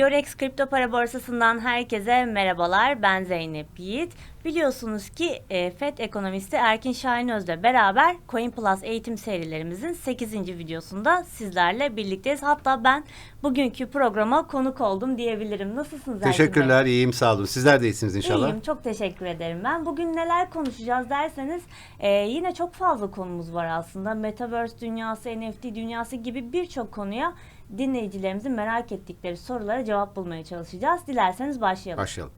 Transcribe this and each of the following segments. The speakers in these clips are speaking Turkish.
Diyorex Kripto Para Borsası'ndan herkese merhabalar. Ben Zeynep Yiğit. Biliyorsunuz ki e, FED ekonomisti Erkin Şahinöz'le beraber Coin Plus eğitim serilerimizin 8. videosunda sizlerle birlikteyiz. Hatta ben bugünkü programa konuk oldum diyebilirim. Nasılsınız Erkin Bey? Teşekkürler, iyiyim sağ olun. Sizler de iyisiniz inşallah. İyiyim, çok teşekkür ederim ben. Bugün neler konuşacağız derseniz e, yine çok fazla konumuz var aslında. Metaverse dünyası, NFT dünyası gibi birçok konuya dinleyicilerimizin merak ettikleri sorulara cevap bulmaya çalışacağız. Dilerseniz başlayalım. Başlayalım.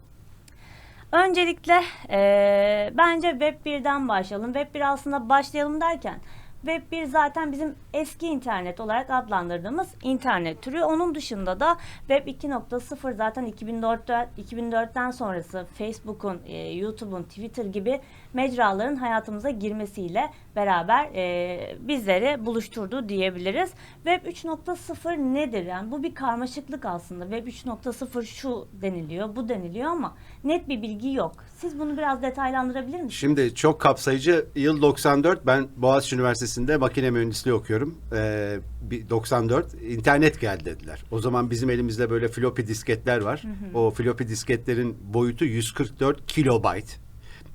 Öncelikle e, bence Web 1'den başlayalım. Web 1 aslında başlayalım derken Web 1 zaten bizim eski internet olarak adlandırdığımız internet türü. Onun dışında da Web 2.0 zaten 2004'ten, 2004'ten sonrası Facebook'un, e, YouTube'un, Twitter gibi mecraların hayatımıza girmesiyle beraber e, bizleri buluşturdu diyebiliriz. Web 3.0 nedir? Yani bu bir karmaşıklık aslında. Web 3.0 şu deniliyor, bu deniliyor ama net bir bilgi yok. Siz bunu biraz detaylandırabilir misiniz? Şimdi çok kapsayıcı yıl 94. Ben Boğaziçi Üniversitesi'nde makine mühendisliği okuyorum. Ee, bir 94 internet geldi dediler. O zaman bizim elimizde böyle floppy disketler var. O floppy disketlerin boyutu 144 kilobayt.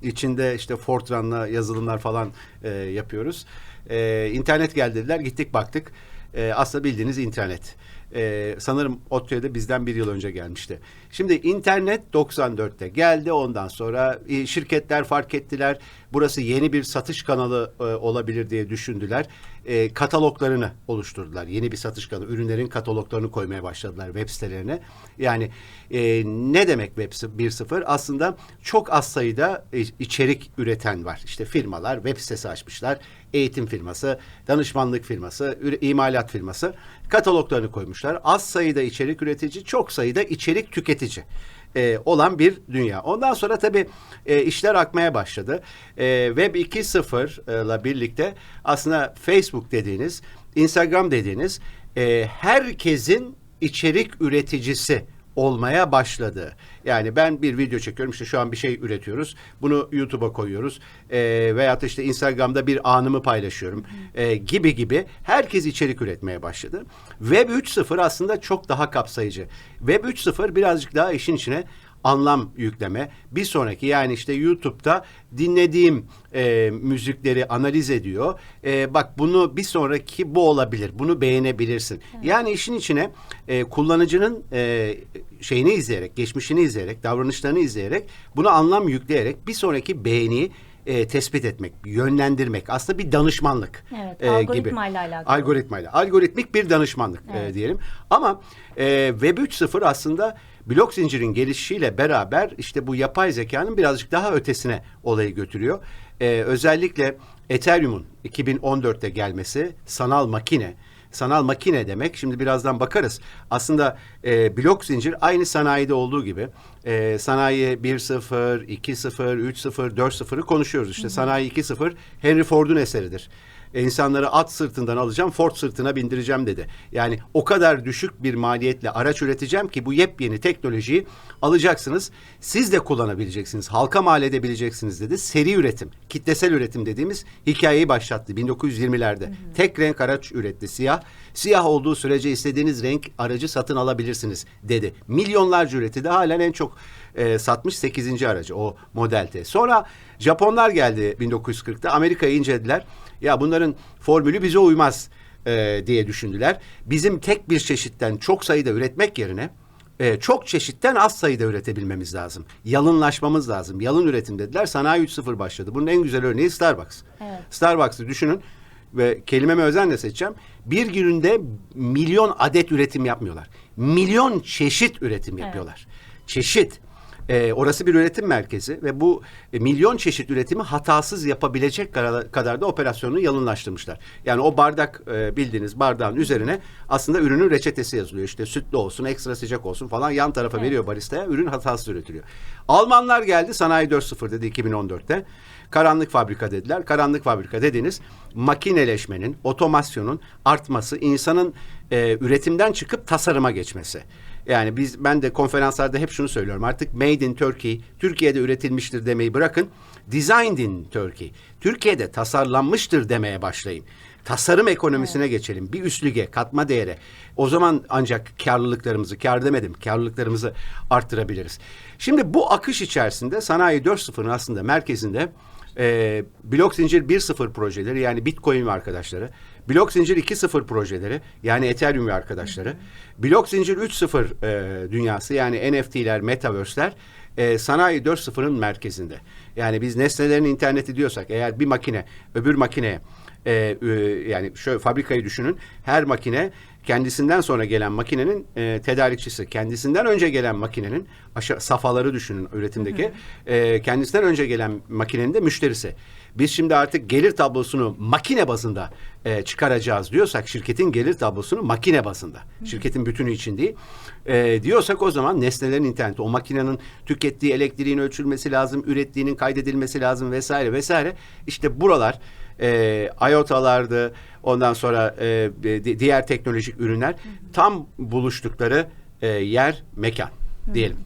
İçinde işte Fortran'la yazılımlar falan e, yapıyoruz. E, internet geldi dediler. Gittik baktık. E, aslında bildiğiniz internet. E, sanırım ODTÜ'ye bizden bir yıl önce gelmişti. Şimdi internet 94'te geldi. Ondan sonra e, şirketler fark ettiler. Burası yeni bir satış kanalı e, olabilir diye düşündüler. E, kataloglarını oluşturdular. Yeni bir satış kanalı. Ürünlerin kataloglarını koymaya başladılar web sitelerine. Yani e, ne demek Web 1.0? Aslında çok az sayıda içerik üreten var. İşte firmalar web sitesi açmışlar. Eğitim firması, danışmanlık firması, imalat firması kataloglarını koymuşlar. Az sayıda içerik üretici, çok sayıda içerik tüketici e, olan bir dünya. Ondan sonra tabii e, işler akmaya başladı. E, Web 2.0 ile birlikte aslında Facebook dediğiniz, Instagram dediğiniz e, herkesin içerik üreticisi olmaya başladı. Yani ben bir video çekiyorum işte şu an bir şey üretiyoruz. Bunu YouTube'a koyuyoruz. E, veyahut işte Instagram'da bir anımı paylaşıyorum. E, gibi gibi herkes içerik üretmeye başladı. Web 3.0 aslında çok daha kapsayıcı. Web 3.0 birazcık daha işin içine anlam yükleme. Bir sonraki yani işte YouTube'da dinlediğim e, müzikleri analiz ediyor. E, bak bunu bir sonraki bu olabilir. Bunu beğenebilirsin. Yani işin içine e, kullanıcının e, şeyini izleyerek, geçmişini izleyerek, davranışlarını izleyerek bunu anlam yükleyerek bir sonraki beğeniyi e, tespit etmek, yönlendirmek. Aslında bir danışmanlık Evet, e, algoritmayla gibi. alakalı. Algoritmayla. Algoritmik bir danışmanlık e, Evet. diyelim. Ama e, Web 3.0 aslında blok zincirin gelişiyle beraber işte bu yapay zekanın birazcık daha ötesine olayı götürüyor. E, özellikle Ethereum'un 2014'te gelmesi sanal makine Sanal makine demek. Şimdi birazdan bakarız. Aslında e, blok zincir aynı sanayide olduğu gibi e, sanayi 1.0, 2.0, 3.0, 4.0'ı konuşuyoruz. İşte sanayi 2.0 Henry Ford'un eseridir. İnsanları at sırtından alacağım, Ford sırtına bindireceğim dedi. Yani o kadar düşük bir maliyetle araç üreteceğim ki bu yepyeni teknolojiyi alacaksınız. Siz de kullanabileceksiniz, halka mal edebileceksiniz dedi. Seri üretim, kitlesel üretim dediğimiz hikayeyi başlattı 1920'lerde. Tek renk araç üretti, siyah. Siyah olduğu sürece istediğiniz renk aracı satın alabilirsiniz dedi. Milyonlarca üretildi. Halen en çok e, satmış 8. aracı o Model T. Sonra Japonlar geldi 1940'ta. Amerika'yı incelediler. Ya bunların formülü bize uymaz e, diye düşündüler. Bizim tek bir çeşitten çok sayıda üretmek yerine e, çok çeşitten az sayıda üretebilmemiz lazım. Yalınlaşmamız lazım. Yalın üretim dediler. Sanayi 3.0 başladı. Bunun en güzel örneği Starbucks. Evet. Starbucks'ı düşünün ve kelimemi özenle seçeceğim. Bir gününde milyon adet üretim yapmıyorlar. Milyon çeşit üretim yapıyorlar. Çeşit. Ee, orası bir üretim merkezi ve bu e, milyon çeşit üretimi hatasız yapabilecek kadar, da operasyonunu yalınlaştırmışlar. Yani o bardak e, bildiğiniz bardağın üzerine aslında ürünün reçetesi yazılıyor. İşte sütlü olsun, ekstra sıcak olsun falan yan tarafa veriyor baristaya. Ürün hatasız üretiliyor. Almanlar geldi sanayi 4.0 dedi 2014'te. Karanlık fabrika dediler. Karanlık fabrika dediğiniz makineleşmenin, otomasyonun artması, insanın e, üretimden çıkıp tasarıma geçmesi. Yani biz ben de konferanslarda hep şunu söylüyorum. Artık made in Turkey, Türkiye'de üretilmiştir demeyi bırakın. Designed in Turkey. Türkiye'de tasarlanmıştır demeye başlayın. tasarım ekonomisine geçelim. Bir üst lige, katma değere. O zaman ancak karlılıklarımızı, kar demedim, karlılıklarımızı arttırabiliriz. Şimdi bu akış içerisinde sanayi 4.0'ın aslında merkezinde e, blok zincir 1.0 projeleri yani Bitcoin arkadaşları, blok zincir 2.0 projeleri yani Ethereum ve arkadaşları, blok zincir 3.0 e, dünyası yani NFT'ler, Metaverse'ler e, sanayi 4.0'ın merkezinde. Yani biz nesnelerin interneti diyorsak eğer bir makine öbür makineye e, e, yani şöyle fabrikayı düşünün. Her makine kendisinden sonra gelen makinenin e, tedarikçisi. Kendisinden önce gelen makinenin aşağı safhaları düşünün üretimdeki. E, kendisinden önce gelen makinenin de müşterisi. Biz şimdi artık gelir tablosunu makine bazında e, çıkaracağız diyorsak şirketin gelir tablosunu makine bazında. Şirketin bütünü için değil. E, diyorsak o zaman nesnelerin interneti. O makinenin tükettiği elektriğin ölçülmesi lazım. Ürettiğinin kaydedilmesi lazım vesaire vesaire. İşte buralar e, IOTA'lardı ondan sonra e, di- diğer teknolojik ürünler tam buluştukları e, yer mekan diyelim.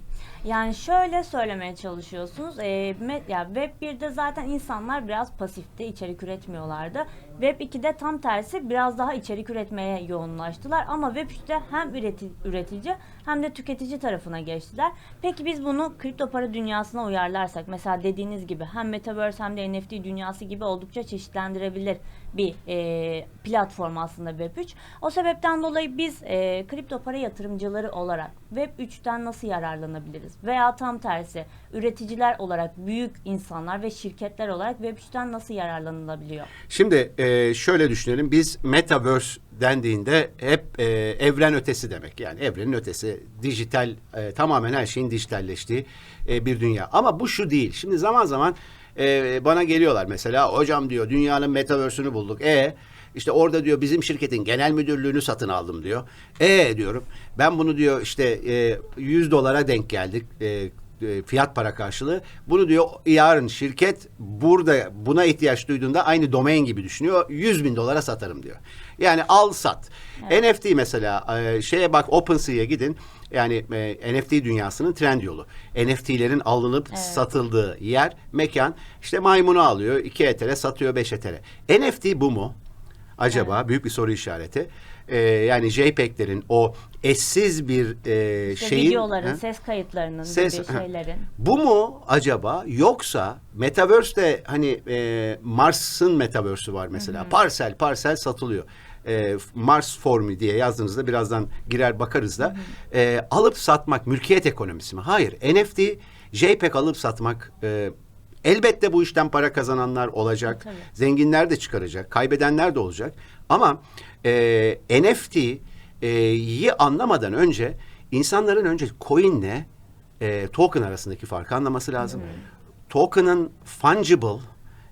Yani şöyle söylemeye çalışıyorsunuz. E, me- ya Web 1'de zaten insanlar biraz pasifti, içerik üretmiyorlardı. Web 2'de tam tersi biraz daha içerik üretmeye yoğunlaştılar. Ama Web 3'te hem üreti- üretici hem de tüketici tarafına geçtiler. Peki biz bunu kripto para dünyasına uyarlarsak mesela dediğiniz gibi hem Metaverse hem de NFT dünyası gibi oldukça çeşitlendirebilir bir e, platform aslında Web 3. O sebepten dolayı biz e, kripto para yatırımcıları olarak Web 3'ten nasıl yararlanabiliriz? Veya tam tersi üreticiler olarak büyük insanlar ve şirketler olarak Web 3'ten nasıl yararlanılabiliyor? Şimdi e, şöyle düşünelim. Biz metaverse dendiğinde hep e, evren ötesi demek. Yani evrenin ötesi, dijital, e, tamamen her şeyin dijitalleştiği e, bir dünya. Ama bu şu değil. Şimdi zaman zaman e, bana geliyorlar mesela hocam diyor dünyanın metaverse'ünü bulduk. E işte orada diyor bizim şirketin genel müdürlüğünü satın aldım diyor. E diyorum ben bunu diyor işte e, 100 dolara denk geldik. E, e, fiyat para karşılığı. Bunu diyor yarın şirket burada buna ihtiyaç duyduğunda aynı domain gibi düşünüyor. 100 bin dolara satarım diyor. Yani al sat. NFT mesela e, şeye bak OpenSea'ya gidin. Yani e, NFT dünyasının trend yolu. NFT'lerin alınıp satıldığı yer, mekan. İşte maymunu alıyor 2 etere satıyor 5 etere. NFT bu mu? Acaba büyük bir soru işareti. E, yani JPEG'lerin o eşsiz bir e, İşte şeyin videoların, Ha? ses kayıtlarının Ses- gibi şeylerin. Bu mu acaba yoksa Metaverse'de hani e, Mars'ın Metaverse'ü var mesela. Parsel parsel satılıyor. E, Mars formu diye yazdığınızda birazdan girer bakarız da. E, alıp satmak mülkiyet ekonomisi mi? Hayır. NFT JPEG alıp satmak e, elbette bu işten para kazananlar olacak. Tabii. Zenginler de çıkaracak. Kaybedenler de olacak. Ama e, NFT'yi anlamadan önce insanların önce coin'le e, token arasındaki farkı anlaması lazım. Token'ın fungible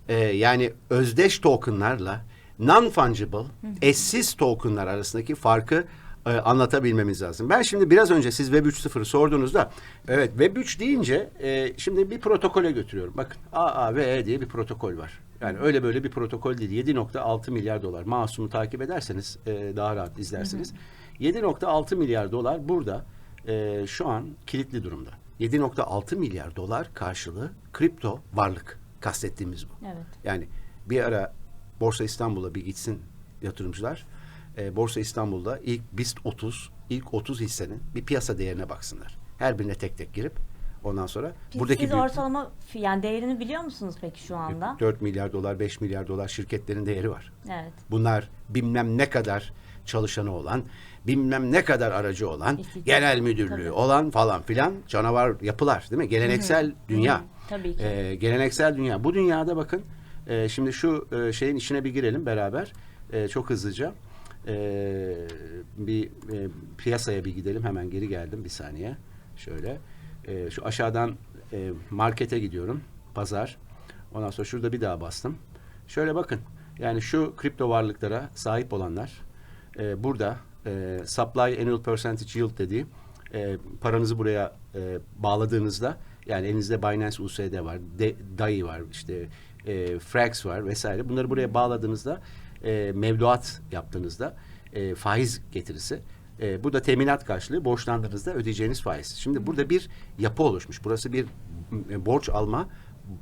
e, yani özdeş tokenlarla non-fungible eşsiz tokenlar arasındaki farkı e, anlatabilmemiz lazım. Ben şimdi biraz önce siz Web 3.0'ı sorduğunuzda evet Web 3 deyince e, şimdi bir protokole götürüyorum. Bakın AAVE diye bir protokol var. Yani öyle böyle bir protokol değil. 7.6 milyar dolar. Masumu takip ederseniz e, daha rahat izlersiniz. 7.6 milyar dolar burada e, şu an kilitli durumda. 7.6 milyar dolar karşılığı kripto varlık kastettiğimiz bu. Evet. Yani bir ara Borsa İstanbul'a bir gitsin yatırımcılar. E, Borsa İstanbul'da ilk BIST 30, ilk 30 hissenin bir piyasa değerine baksınlar. Her birine tek tek girip ondan sonra Siz, buradaki siz büyük- ortalama yani değerini biliyor musunuz peki şu anda? 4 milyar dolar, 5 milyar dolar şirketlerin değeri var. Evet. Bunlar bilmem ne kadar çalışanı olan, bilmem ne kadar aracı olan, İstihdam. genel müdürlüğü Tabii. olan falan filan canavar yapılar değil mi? Geleneksel dünya. Tabii ki. Ee, geleneksel dünya. Bu dünyada bakın e, şimdi şu e, şeyin içine bir girelim beraber e, çok hızlıca. E, bir e, piyasaya bir gidelim. Hemen geri geldim bir saniye. Şöyle. E, şu aşağıdan e, markete gidiyorum. Pazar. Ondan sonra şurada bir daha bastım. Şöyle bakın. Yani şu kripto varlıklara sahip olanlar e, burada e, supply annual percentage yield dediği e, paranızı buraya e, bağladığınızda yani elinizde Binance USD var, De, DAI var, işte e, Frax var vesaire. Bunları buraya bağladığınızda e, mevduat yaptığınızda e, faiz getirisi e, bu da teminat karşılığı borçlandığınızda ödeyeceğiniz faiz. Şimdi burada bir yapı oluşmuş. Burası bir e, borç alma,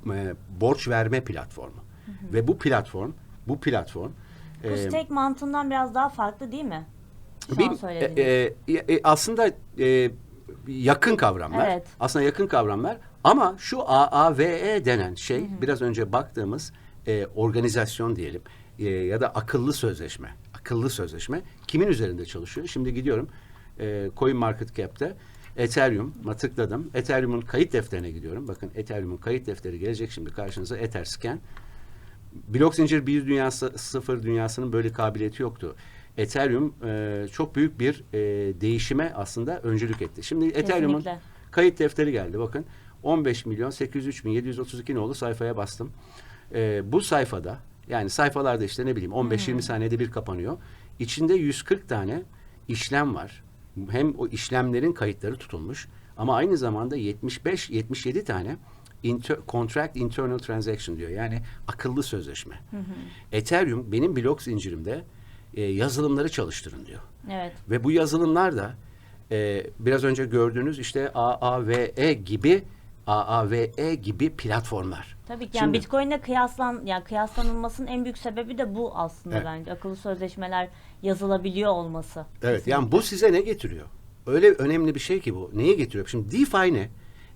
e, borç verme platformu. Ve bu platform, bu platform Bu stake mantığından biraz daha farklı değil mi? Şu söylediğiniz. e, e, e, aslında e, yakın kavramlar. Evet. Aslında yakın kavramlar ama şu AAVE denen şey biraz önce baktığımız e, organizasyon diyelim e, ya da akıllı sözleşme. Akıllı sözleşme kimin üzerinde çalışıyor? Şimdi gidiyorum e, CoinMarketCap'te Ethereum'a tıkladım. Ethereum'un kayıt defterine gidiyorum. Bakın Ethereum'un kayıt defteri gelecek şimdi karşınıza Etherscan. Blok zincir bir dünyası sıfır dünyasının böyle kabiliyeti yoktu. Ethereum e, çok büyük bir e, değişime aslında öncülük etti. Şimdi Ethereum'un kayıt defteri geldi bakın. 15 milyon 803 bin 732 nolu sayfaya bastım. E, bu sayfada yani sayfalarda işte ne bileyim 15-20 saniyede bir kapanıyor. İçinde 140 tane işlem var. Hem o işlemlerin kayıtları tutulmuş ama aynı zamanda 75-77 tane inter- contract internal transaction diyor. Yani akıllı sözleşme. Ethereum benim blok zincirimde e, yazılımları çalıştırın diyor. Evet. Ve bu yazılımlar da e, biraz önce gördüğünüz işte AAVE gibi AAVE gibi platformlar. Tabii ki yani Şimdi- Bitcoin'le kıyaslan yani kıyaslanılmasının en büyük sebebi de bu aslında Evet. bence. Akıllı sözleşmeler yazılabiliyor olması. Evet yani bu size ne getiriyor? Öyle önemli bir şey ki bu. Neyi getiriyor? Şimdi DeFi ne?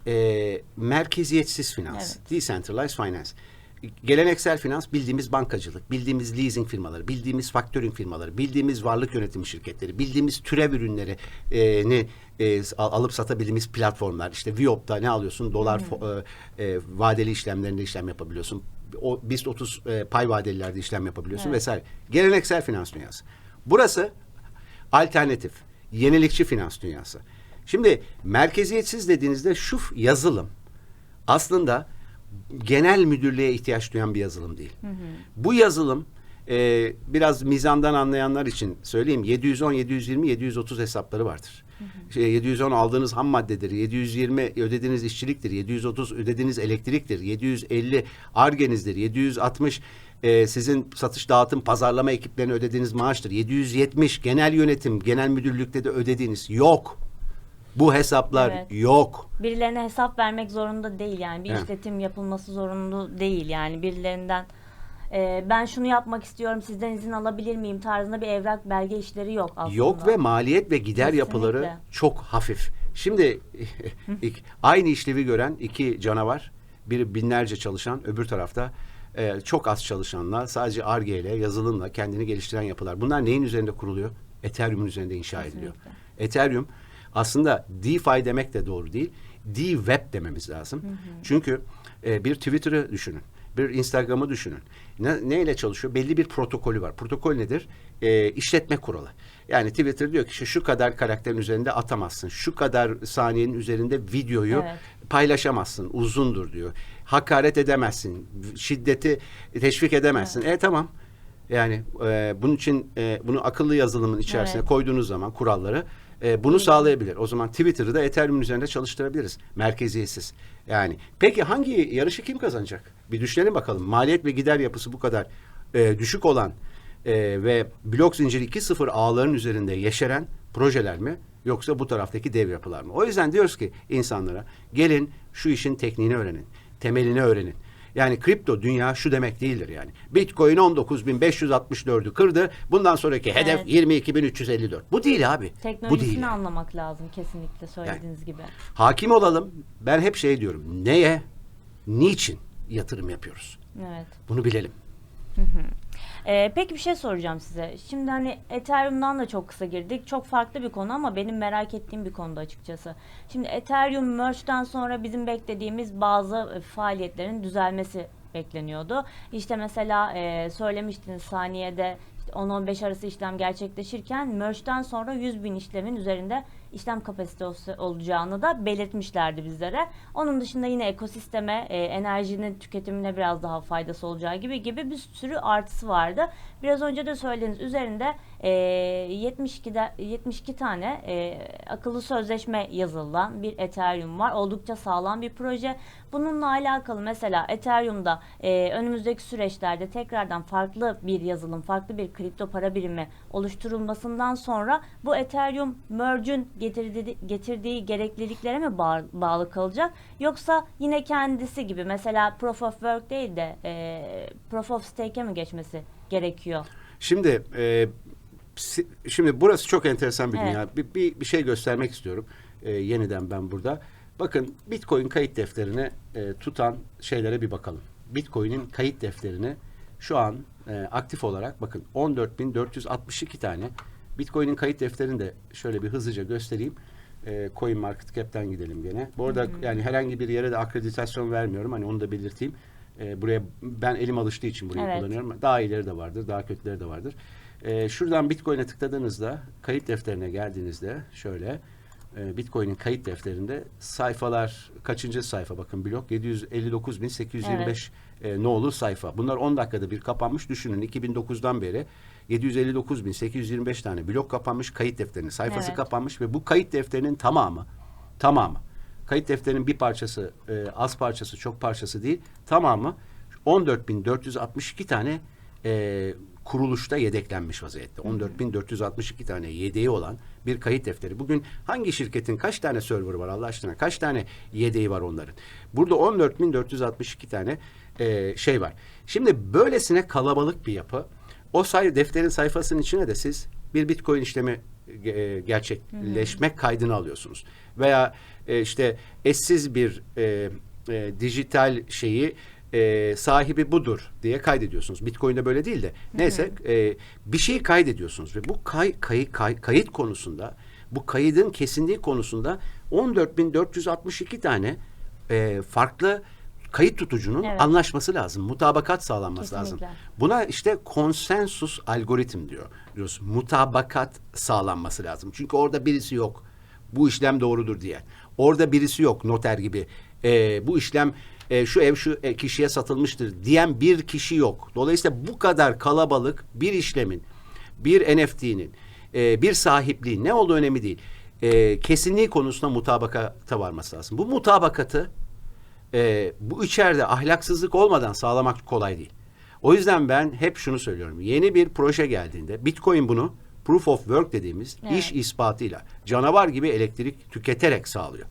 Ee, merkeziyetsiz finans. Evet. Decentralized finance. Geleneksel finans bildiğimiz bankacılık, bildiğimiz leasing firmaları, bildiğimiz factoring firmaları, bildiğimiz varlık yönetimi şirketleri, bildiğimiz türev ürünleri e, ne e, al- alıp satabildiğimiz platformlar. İşte Viop'ta ne alıyorsun? Dolar fo- e, e, vadeli işlemlerinde işlem yapabiliyorsun. O BIST 30 e, pay vadelilerde işlem yapabiliyorsun Evet. vesaire. Geleneksel finans dünyası. Burası alternatif, yenilikçi finans dünyası. Şimdi merkeziyetsiz dediğinizde şu yazılım aslında genel müdürlüğe ihtiyaç duyan bir yazılım değil. Bu yazılım e, biraz mizandan anlayanlar için söyleyeyim 710, 720, 730 hesapları vardır. Şey, 710 aldığınız ham maddedir, 720 ödediğiniz işçiliktir, 730 ödediğiniz elektriktir, 750 argenizdir, 760 e, sizin satış dağıtım pazarlama ekiplerine ödediğiniz maaştır, 770 genel yönetim, genel müdürlükte de ödediğiniz yok. Bu hesaplar Evet. yok. Birilerine hesap vermek zorunda değil yani. Bir Evet. işletim yapılması zorunlu değil yani. Birilerinden e, ben şunu yapmak istiyorum sizden izin alabilir miyim tarzında bir evrak belge işleri yok aslında. Yok ve maliyet ve gider Kesinlikle. yapıları çok hafif. Şimdi aynı işlevi gören iki canavar, biri binlerce çalışan, öbür tarafta e, çok az çalışanla, sadece Ar-Ge ile, yazılımla kendini geliştiren yapılar. Bunlar neyin üzerinde kuruluyor? Ethereum'un üzerinde inşa ediliyor. Ethereum aslında DeFi demek de doğru değil. D-Web dememiz lazım. Çünkü e, bir Twitter'ı düşünün. Bir Instagram'ı düşünün. Ne, neyle çalışıyor? Belli bir protokolü var. Protokol nedir? E, işletme kuralı. Yani Twitter diyor ki işte şu kadar karakterin üzerinde atamazsın. Şu kadar saniyenin üzerinde videoyu Evet. paylaşamazsın. Uzundur diyor. Hakaret edemezsin. Şiddeti teşvik edemezsin. E tamam. Yani e, bunun için e, bunu akıllı yazılımın içerisine Evet. koyduğunuz zaman kuralları e, bunu sağlayabilir. O zaman Twitter'ı da Ethereum'un üzerinde çalıştırabiliriz. Merkeziyetsiz. Yani peki hangi yarışı kim kazanacak? Bir düşünelim bakalım. Maliyet ve gider yapısı bu kadar e, düşük olan e, ve blok zinciri 2.0 ağların üzerinde yeşeren projeler mi? Yoksa bu taraftaki dev yapılar mı? O yüzden diyoruz ki insanlara gelin şu işin tekniğini öğrenin. Temelini öğrenin. Yani kripto dünya şu demek değildir yani. Bitcoin 19.564'ü kırdı. Bundan sonraki hedef Evet. 22.354. Bu değil abi. Bu Teknolojisini değil. yani. anlamak lazım kesinlikle söylediğiniz gibi. Hakim olalım. Ben hep şey diyorum. Neye, niçin yatırım yapıyoruz? Evet. Bunu bilelim. Ee, peki bir şey soracağım size. Şimdi hani Ethereum'dan da çok kısa girdik. Çok farklı bir konu ama benim merak ettiğim bir konuda açıkçası. Şimdi Ethereum merge'den sonra bizim beklediğimiz bazı e, faaliyetlerin düzelmesi bekleniyordu. İşte mesela e, söylemiştiniz saniyede işte 10-15 arası işlem gerçekleşirken merge'den sonra 100 bin işlemin üzerinde işlem kapasitesi olacağını da belirtmişlerdi bizlere. Onun dışında yine ekosisteme, e, enerjinin tüketimine biraz daha faydası olacağı gibi gibi bir sürü artısı vardı. Biraz önce de söylediğiniz üzerinde e, 72'de 72 tane e, akıllı sözleşme yazılan bir Ethereum var. Oldukça sağlam bir proje. Bununla alakalı mesela Ethereum'da e, önümüzdeki süreçlerde tekrardan farklı bir yazılım, farklı bir kripto para birimi oluşturulmasından sonra bu Ethereum merge'ün getirdiği, getirdiği gerekliliklere mi bağ- bağlı kalacak? Yoksa yine kendisi gibi mesela Proof of Work değil de e, Proof of Stake'e mi geçmesi gerekiyor? Şimdi e, şimdi burası çok enteresan bir Evet. dünya. Bir, bir, bir şey göstermek istiyorum. E, yeniden ben burada. Bakın Bitcoin kayıt defterini e, tutan şeylere bir bakalım. Bitcoin'in kayıt defterini şu an e, aktif olarak bakın 14.462 tane Bitcoin'in kayıt defterini de şöyle bir hızlıca göstereyim. E, Coin Market Cap'ten gidelim gene. Bu arada yani herhangi bir yere de akreditasyon vermiyorum. Hani onu da belirteyim. E, buraya ben elim alıştığı için burayı Evet. kullanıyorum. Daha iyileri de vardır, daha kötüleri de vardır. E, şuradan Bitcoin'e tıkladığınızda, kayıt defterine geldiğinizde şöyle e, Bitcoin'in kayıt defterinde sayfalar kaçıncı sayfa bakın blok 759.825 e, nolu sayfa. Bunlar 10 dakikada bir kapanmış. Düşünün 2009'dan beri 759.825 tane blok kapanmış kayıt defterinin sayfası Evet. kapanmış ve bu kayıt defterinin tamamı tamamı kayıt defterinin bir parçası e, az parçası çok parçası değil tamamı 14.462 tane e, kuruluşta yedeklenmiş vaziyette. 14.462 tane yedeği olan bir kayıt defteri. Bugün hangi şirketin kaç tane server var Allah aşkına? Kaç tane yedeği var onların? Burada 14.462 tane e, şey var. Şimdi böylesine kalabalık bir yapı. O say defterin sayfasının içine de siz bir bitcoin işlemi e, gerçekleşmek kaydını alıyorsunuz. Veya e, işte eşsiz bir e, e, dijital şeyi e, sahibi budur diye kaydediyorsunuz. Bitcoin'de böyle değil de. Neyse e, bir şeyi kaydediyorsunuz ve bu kay, kay, kay- kayıt konusunda bu kaydın kesinliği konusunda 14.462 tane e, farklı kayıt tutucunun Evet. anlaşması lazım. Mutabakat sağlanması lazım. Kesinlikle. Buna işte konsensus algoritm diyor. Diyoruz. Mutabakat sağlanması lazım. Çünkü orada birisi yok. Bu işlem doğrudur diye. Orada birisi yok noter gibi. Ee, bu işlem e, şu ev şu e, kişiye satılmıştır diyen bir kişi yok. Dolayısıyla bu kadar kalabalık bir işlemin, bir NFT'nin, e, bir sahipliğin ne olduğu önemli değil. E, kesinliği konusunda mutabakata varması lazım. Bu mutabakatı e, bu içeride ahlaksızlık olmadan sağlamak kolay değil. O yüzden ben hep şunu söylüyorum. Yeni bir proje geldiğinde Bitcoin bunu proof of work dediğimiz Evet. iş ispatıyla canavar gibi elektrik tüketerek sağlıyor.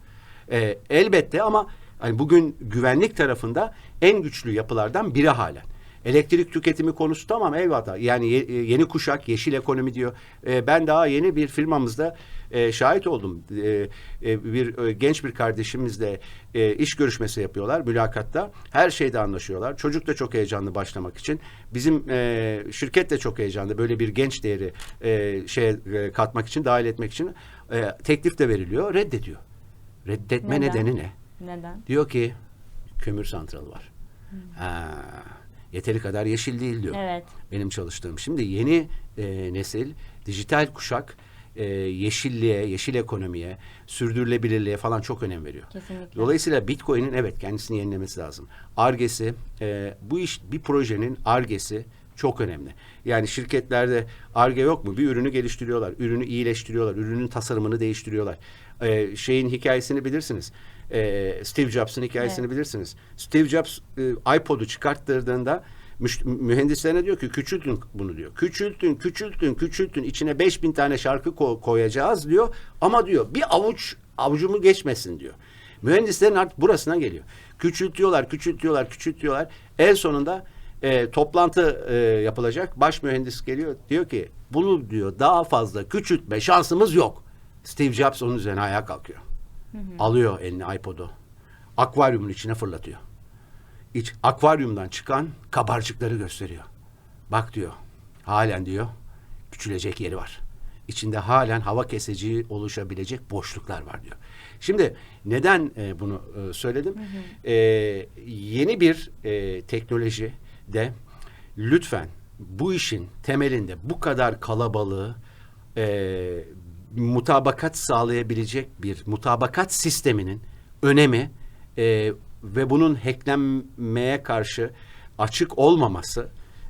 E, elbette ama hani bugün güvenlik tarafında en güçlü yapılardan biri halen. Elektrik tüketimi konusu tamam eyvallah. Yani ye- e, yeni kuşak, yeşil ekonomi diyor. E, ben daha yeni bir firmamızda e, şahit oldum. E, e, bir e, genç bir kardeşimizle e, iş görüşmesi yapıyorlar mülakatta. Her şeyde anlaşıyorlar. Çocuk da çok heyecanlı başlamak için. Bizim e, şirket de çok heyecanlı. Böyle bir genç değeri e, şeye e, katmak için, dahil etmek için e, teklif de veriliyor. Reddediyor. Reddetme Neden? nedeni ne? Neden? Diyor ki kömür santralı var. Ha, yeteri kadar yeşil değil diyor. Evet. Benim çalıştığım. Şimdi yeni e, nesil, dijital kuşak e, yeşilliğe, yeşil ekonomiye, sürdürülebilirliğe falan çok önem veriyor. Kesinlikle. Dolayısıyla Bitcoin'in evet kendisini yenilemesi lazım. Argesi, e, bu iş bir projenin argesi çok önemli. Yani şirketlerde arge yok mu? Bir ürünü geliştiriyorlar, ürünü iyileştiriyorlar, ürünün tasarımını değiştiriyorlar. E, şeyin hikayesini bilirsiniz. E, Steve Jobs'ın hikayesini Evet. bilirsiniz. Steve Jobs e, iPod'u çıkarttırdığında mühendislerine diyor ki küçültün bunu diyor. Küçültün, küçültün, küçültün. İçine 5000 tane şarkı ko- koyacağız diyor. Ama diyor bir avuç avucumu geçmesin diyor. Mühendislerin artık burasına geliyor. Küçültüyorlar, küçültüyorlar, küçültüyorlar. En sonunda e, toplantı e, yapılacak. Baş mühendis geliyor diyor ki bunu diyor daha fazla küçültme şansımız yok. Steve Jobs onun üzerine ayağa kalkıyor. Alıyor eline iPod'u. Akvaryumun içine fırlatıyor. İç, akvaryumdan çıkan kabarcıkları gösteriyor. Bak diyor. Halen diyor küçülecek yeri var. İçinde halen hava kesici oluşabilecek boşluklar var diyor. Şimdi neden e, bunu e, söyledim? E, yeni bir e, teknoloji de lütfen bu işin temelinde bu kadar kalabalığı e, mutabakat sağlayabilecek bir mutabakat sisteminin önemi e, ve bunun hacklenmeye karşı açık olmaması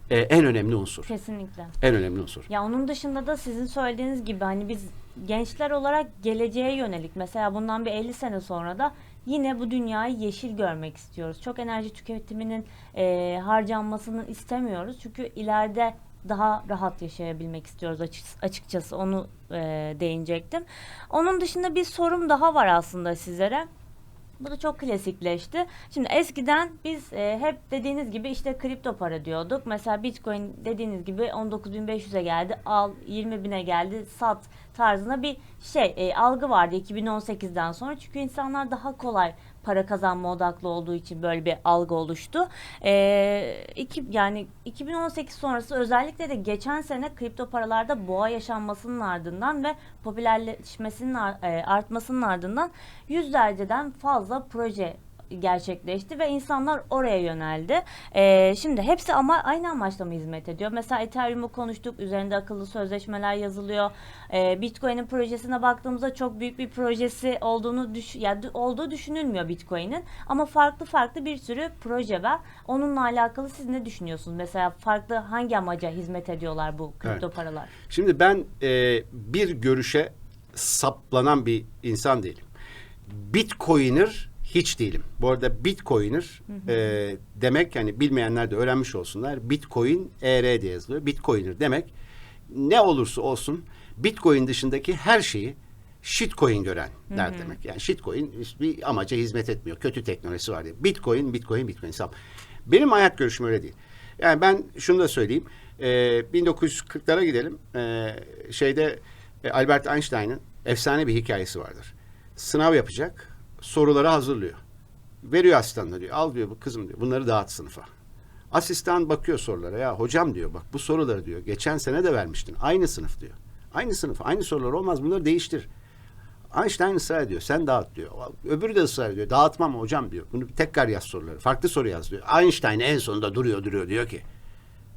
e, en önemli unsur. Kesinlikle. En önemli unsur. Ya onun dışında da sizin söylediğiniz gibi hani biz gençler olarak geleceğe yönelik mesela bundan bir 50 sene sonra da yine bu dünyayı yeşil görmek istiyoruz. Çok enerji tüketiminin e, harcanmasını istemiyoruz. Çünkü ileride daha rahat yaşayabilmek istiyoruz açık- açıkçası onu e, değinecektim. Onun dışında bir sorum daha var aslında sizlere. Bu da çok klasikleşti. Şimdi eskiden biz e, hep dediğiniz gibi işte kripto para diyorduk. Mesela Bitcoin dediğiniz gibi 19.500'e geldi, al 20.000'e geldi, sat tarzında bir şey e, algı vardı 2018'den sonra. Çünkü insanlar daha kolay para kazanma odaklı olduğu için böyle bir algı oluştu. E, iki, yani 2018 sonrası özellikle de geçen sene kripto paralarda boğa yaşanmasının ardından ve popülerleşmesinin e, artmasının ardından yüzlerceden fazla proje gerçekleşti ve insanlar oraya yöneldi. Ee, şimdi hepsi ama aynı amaçla mı hizmet ediyor? Mesela Ethereum'u konuştuk. Üzerinde akıllı sözleşmeler yazılıyor. Ee, Bitcoin'in projesine baktığımızda çok büyük bir projesi olduğunu düş ya, d- olduğu düşünülmüyor Bitcoin'in. Ama farklı farklı bir sürü proje var. Onunla alakalı siz ne düşünüyorsunuz? Mesela farklı hangi amaca hizmet ediyorlar bu kripto Evet. paralar? Şimdi ben e, bir görüşe saplanan bir insan değilim. Bitcoiner hiç değilim. Bu arada Bitcoiner e, demek yani bilmeyenler de öğrenmiş olsunlar. Bitcoin ER diye yazılıyor. Bitcoiner demek ne olursa olsun Bitcoin dışındaki her şeyi shitcoin görenler demek. Yani shitcoin bir amaca hizmet etmiyor. Kötü teknolojisi var diye. Bitcoin, Bitcoin, Bitcoin. Sap. Benim hayat görüşüm öyle değil. Yani ben şunu da söyleyeyim. Ee, 1940'lara gidelim. Ee, şeyde e, Albert Einstein'ın efsane bir hikayesi vardır. Sınav yapacak, soruları hazırlıyor. Veriyor asistanına diyor. Al diyor bu kızım diyor. Bunları dağıt sınıfa. Asistan bakıyor sorulara. Ya hocam diyor bak bu soruları diyor. Geçen sene de vermiştin. Aynı sınıf diyor. Aynı sınıf, aynı sorular olmaz. Bunları değiştir. Einstein ısrar ediyor. Sen dağıt diyor. Öbürü de ısrar ediyor. Dağıtmam hocam diyor. Bunu tekrar yaz soruları. Farklı soru yaz diyor. Einstein en sonunda duruyor duruyor diyor ki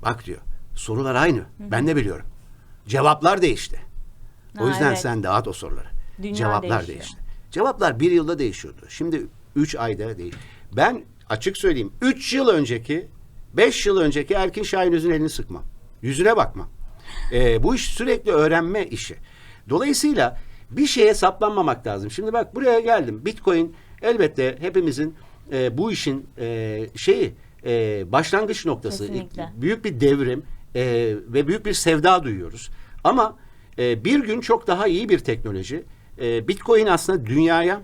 bak diyor sorular aynı. Ben de biliyorum. Cevaplar değişti. O Ha, yüzden evet. sen dağıt o soruları. Dünya Cevaplar değişiyor. değişti. Cevaplar bir yılda değişiyordu. Şimdi üç ayda değil. Ben açık söyleyeyim. Üç yıl önceki, beş yıl önceki Erkin Şahinöz'ün elini sıkmam. Yüzüne bakmam. Ee, bu iş sürekli öğrenme işi. Dolayısıyla bir şeye saplanmamak lazım. Şimdi bak buraya geldim. Bitcoin elbette hepimizin e, bu işin e, şeyi e, başlangıç noktası. Kesinlikle. Büyük bir devrim e, ve büyük bir sevda duyuyoruz. Ama e, bir gün çok daha iyi bir teknoloji. E, Bitcoin aslında dünyaya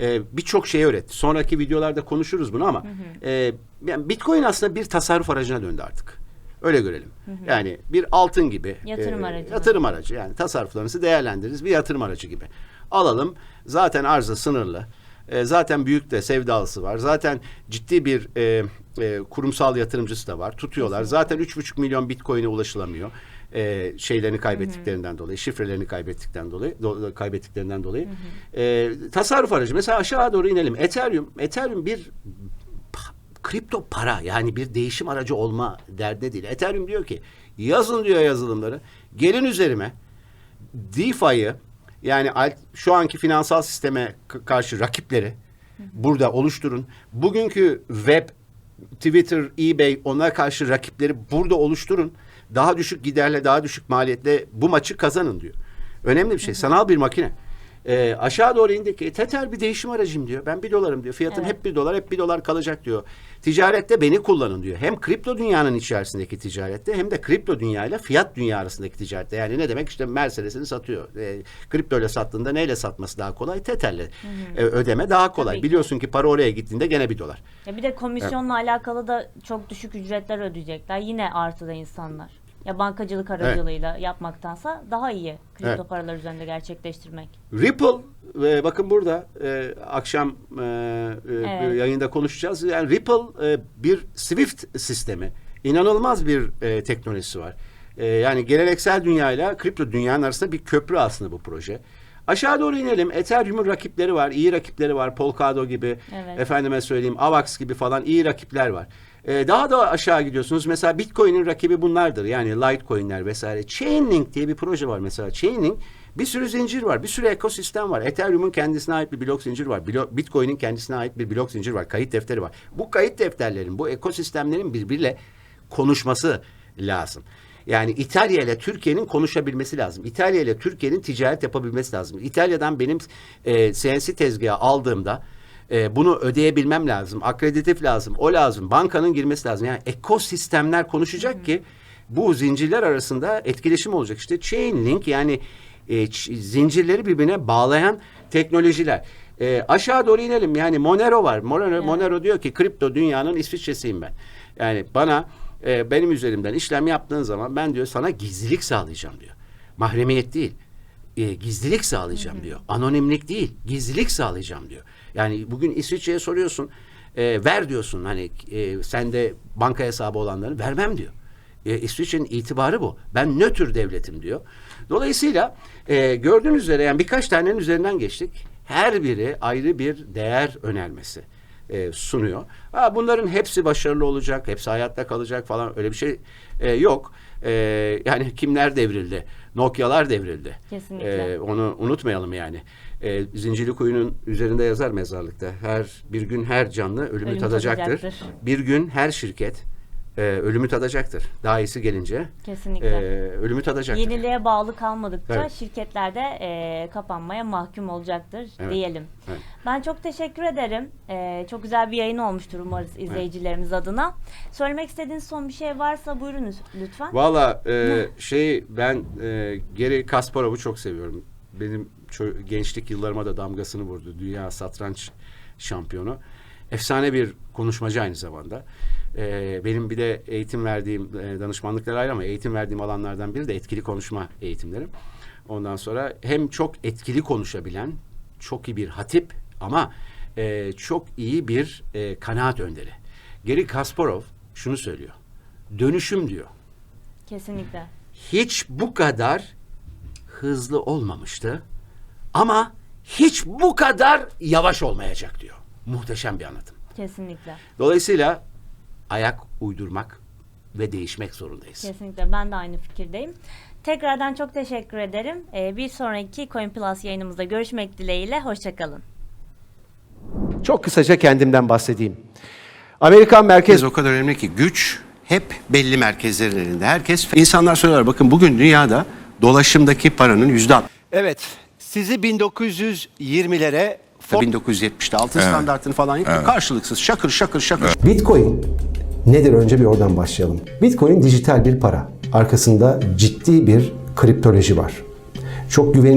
e, birçok şey öğretti. Sonraki videolarda konuşuruz bunu ama e, yani Bitcoin aslında bir tasarruf aracına döndü artık. Öyle görelim. Yani bir altın gibi. Yatırım e, aracı. Yatırım aracı yani tasarruflarınızı değerlendiririz. Bir yatırım aracı gibi. Alalım. Zaten arzı sınırlı. E, zaten büyük de sevdalısı var. Zaten ciddi bir e, e, kurumsal yatırımcısı da var. Tutuyorlar. Zaten 3,5 milyon bitcoin'e ulaşılamıyor. E, şeylerini kaybettiklerinden dolayı, şifrelerini kaybettikten dolayı, do- kaybettiklerinden dolayı. E, tasarruf aracı. Mesela aşağı doğru inelim. Ethereum, Ethereum bir kripto para yani bir değişim aracı olma derdinde değil. Ethereum diyor ki yazın diyor yazılımları. Gelin üzerime DeFi'yi yani şu anki finansal sisteme karşı rakipleri burada oluşturun. Bugünkü web, Twitter, eBay ona karşı rakipleri burada oluşturun. Daha düşük giderle, daha düşük maliyetle bu maçı kazanın diyor. Önemli bir şey. Sanal bir makine. Ee, aşağı doğru indik. E, Tether bir değişim aracıyım diyor. Ben bir dolarım diyor. Fiyatım Evet. hep bir dolar, hep bir dolar kalacak diyor. Ticarette beni kullanın diyor. Hem kripto dünyanın içerisindeki ticarette hem de kripto dünyayla fiyat dünya arasındaki ticarette. Yani ne demek? İşte Mercedes'ini satıyor. E, kripto ile sattığında neyle satması daha kolay? Tether'le e, ödeme daha kolay. Tabii ki. Biliyorsun ki para oraya gittiğinde gene bir dolar. Ya bir de komisyonla alakalı da çok düşük ücretler ödeyecekler. Yine artıda insanlar. Ya bankacılık aracılığıyla yapmaktansa daha iyi kripto Evet. paralar üzerinde gerçekleştirmek. Ripple ve bakın burada e, akşam e, e, Evet. yayında konuşacağız. Yani Ripple e, bir Swift sistemi. İnanılmaz bir e, teknolojisi var. E, yani geleneksel dünyayla kripto dünyanın arasında bir köprü aslında bu proje. Aşağı doğru inelim. Ethereum'un rakipleri var, iyi rakipleri var. Polkadot gibi, Evet. efendime söyleyeyim, Avax gibi falan iyi rakipler var. Ee, daha da aşağı gidiyorsunuz. Mesela Bitcoin'in rakibi bunlardır. Yani Litecoin'ler vesaire. Chainlink diye bir proje var mesela. Chainlink bir sürü zincir var. Bir sürü ekosistem var. Ethereum'un kendisine ait bir blok zincir var. Bitcoin'in kendisine ait bir blok zincir var. Kayıt defteri var. Bu kayıt defterlerin, bu ekosistemlerin birbiriyle konuşması lazım. Yani İtalya ile Türkiye'nin konuşabilmesi lazım. İtalya ile Türkiye'nin ticaret yapabilmesi lazım. İtalya'dan benim e, CNC tezgahı aldığımda e, bunu ödeyebilmem lazım. Akreditif lazım. O lazım. Bankanın girmesi lazım. Yani ekosistemler konuşacak ki bu zincirler arasında etkileşim olacak. İşte chain link yani e, zincirleri birbirine bağlayan teknolojiler. E, aşağı doğru inelim. Yani Monero var. Monero, Monero diyor ki kripto dünyanın İsviçresiyim ben. Yani bana e, benim üzerimden işlem yaptığın zaman ben diyor sana gizlilik sağlayacağım diyor. Mahremiyet değil. E, gizlilik sağlayacağım diyor. Anonimlik değil. Gizlilik sağlayacağım diyor. Yani bugün İsviçre'ye soruyorsun. e, ver diyorsun hani e, sende banka hesabı olanları vermem diyor. E, İsviçre'nin itibarı bu. Ben nötr devletim diyor. Dolayısıyla e, gördüğünüz üzere yani birkaç tanenin üzerinden geçtik. Her biri ayrı bir değer önermesi e, sunuyor. Ha, bunların hepsi başarılı olacak, hepsi hayatta kalacak falan öyle bir şey e, yok. E, yani kimler devrildi? Nokia'lar devrildi. Kesinlikle. E, onu unutmayalım yani. E, Zincirli Kuyu'nun üzerinde yazar mezarlıkta. Her bir gün her canlı ölümü, Ölümü tadacaktır. tadacaktır. Bir gün her şirket e, ölümü tadacaktır. Daha iyisi gelince Kesinlikle. e, ölümü tadacaktır. Yeniliğe bağlı kalmadıkça Evet. şirketler de e, kapanmaya mahkum olacaktır Evet. diyelim. Evet. Ben çok teşekkür ederim. E, çok güzel bir yayın olmuştur umarız izleyicilerimiz adına. Söylemek istediğiniz son bir şey varsa buyurunuz lütfen. Valla e, şey ben e, Geri Kasparov'u çok seviyorum. Benim gençlik yıllarıma da damgasını vurdu. Dünya satranç şampiyonu. Efsane bir konuşmacı aynı zamanda. E, benim bir de eğitim verdiğim e, danışmanlıklar ayrı ama eğitim verdiğim alanlardan biri de etkili konuşma eğitimlerim. Ondan sonra hem çok etkili konuşabilen, çok iyi bir hatip ama e, çok iyi bir e, kanaat önderi. Geri Kasparov şunu söylüyor. Dönüşüm diyor Kesinlikle. hiç bu kadar hızlı olmamıştı ama hiç bu kadar yavaş olmayacak diyor. Muhteşem bir anlatım. Kesinlikle. Dolayısıyla ayak uydurmak ve değişmek zorundayız. Kesinlikle. Ben de aynı fikirdeyim. Tekrardan çok teşekkür ederim. E, bir sonraki Coin Plus yayınımızda görüşmek dileğiyle. Hoşçakalın. Çok kısaca kendimden bahsedeyim. Amerikan Merkez o kadar önemli ki güç hep belli merkezlerin elinde. Herkes insanlar soruyorlar bakın bugün dünyada dolaşımdaki paranın yüzde Evet, sizi 1920'lere 1970'te altın standartını falan yapıyor. Karşılıksız şakır şakır şakır. Bitcoin nedir önce bir oradan başlayalım. Bitcoin dijital bir para. Arkasında ciddi bir kriptoloji var. Çok güvenilir